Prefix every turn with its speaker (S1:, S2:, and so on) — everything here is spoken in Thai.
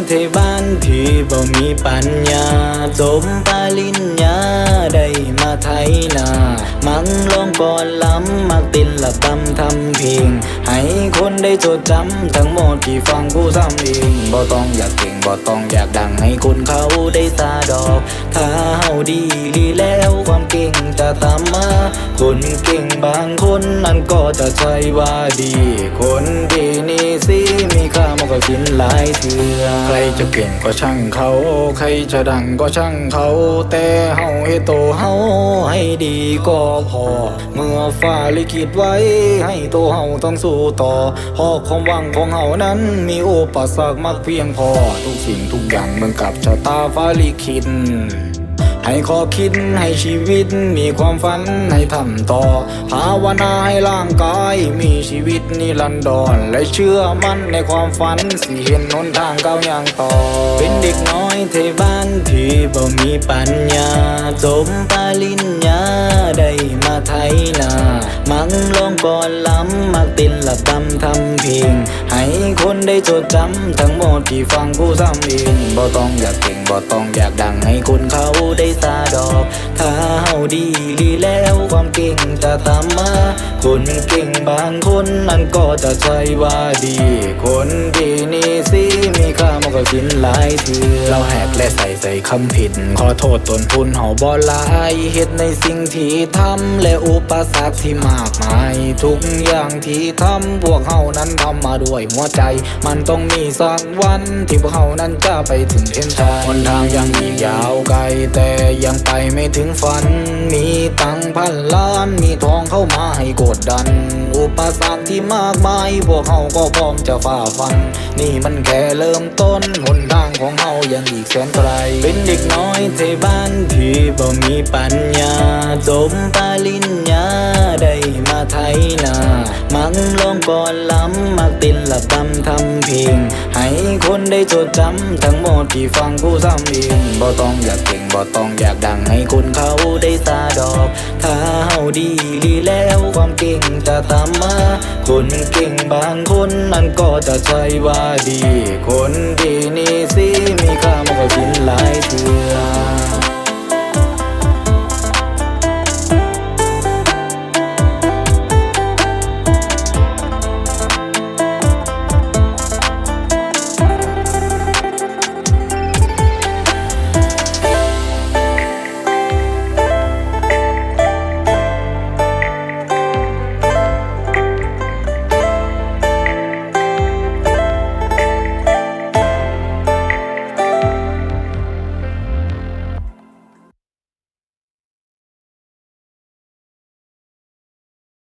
S1: เป็นเด็กน้อยไทยบ้านที่บ่มีปัมังลองก่อนล้ำมักตินละบำทำเพลงให้คนได้จดจำทั้งหมดที่ฟังกูซ้ำเองบ่ต้องอยากเก่งบ่ต้องอยากดังให้คนเขาได้ซาดอก ถ้าเฮาดีดีแล้วความเก่งจะตามมา คนเก่งบางคนนั้นก็จะใช่ว่าดี คนดีนี่สิมีค่ามากกว่าสินหลายเถื่อใครจะเก่งก็ช่างเขา ใครจะดังก็ช่างเขา แต่เฮาให้โตเฮาให้ ก็พอ เมื่อฟ้าลิขิตไว้ ให้ตัวเฮาต้องสู้ต่อหอกความหวังของเฮานั้น มีอุปสรรคมากเพียงพอ ทุกสิ่งทุกอย่างเหมือนกับชะตาฟ้าลิขิต ให้ขอคิดให้ชีวิตมีความฝันให้ทำต่อ ภาวนาให้ร่างกายมีชีวิตนิรันดร และเชื่อมั่นในความฝันสิเห็นหนทางก้าวอย่างต่อ เป็นเด็กน้อยเทบ้านที่บ่มีปัญญาจบปริญญาได้มาไทยนา มังลองก่อนล้ำมักตินละบำทำเพลงให้คนได้จดจำทั้งหมดที่ฟังกูซ้ำเองบ่ต้องอยากเก่งบ่ต้องอยากดังให้คนเขาได้ซาดอก ถ้าเฮาดีดีแล้วความเก่งจะตามมา คนเก่งบางคนนั้นก็จะใช่ว่าดี คนดีนี่สิมีค่ามากกว่าสินหลายเถื่อเราแหกและใส่ใส่คำผิด ขอโทษตนทุนเฮาบ่หลายเหตุในสิ่งที่ทำและอุปสรรคที่มาากมาย ทุกอย่างที่ทำพวกเฮานั้นทำมาด้วยหัวใจ มันต้องมีสักวันที่พวกเฮานั้นจะไปถึงเส้นชัยหนทางยังอีกยาวไกล แต่ยังไปไม่ถึงฝัน มีตังพันล้าน มีทองเข้ามาให้กดดัน อุปสรรคที่มากมาย พวกเฮาก็พร้อมจะฝ่าฟัน นี่มันแค่เริ่มต้นหนทางของเฮายังอีกแสนไกล เป็นเด็กน้อยไทยบ้านที่บ่มีปัญญาจบปริญญา มาไทยนามังลองก่อนล้ำมักตินละบำทำเพลงให้คนได้จดจำทั้งหมดที่ฟังกูซ้ำเองบ่ต้องอยากเก่งบ่ต้องอยากดังให้คนเขาได้ซาดอก ถ้าเฮาดีดีแล้วความเก่งจะตามมา คนเก่งบางคนนั้นก็จะใช่ว่าดี คนดีนี่สิมีค่ามากกว่าสินหลายเถื่อ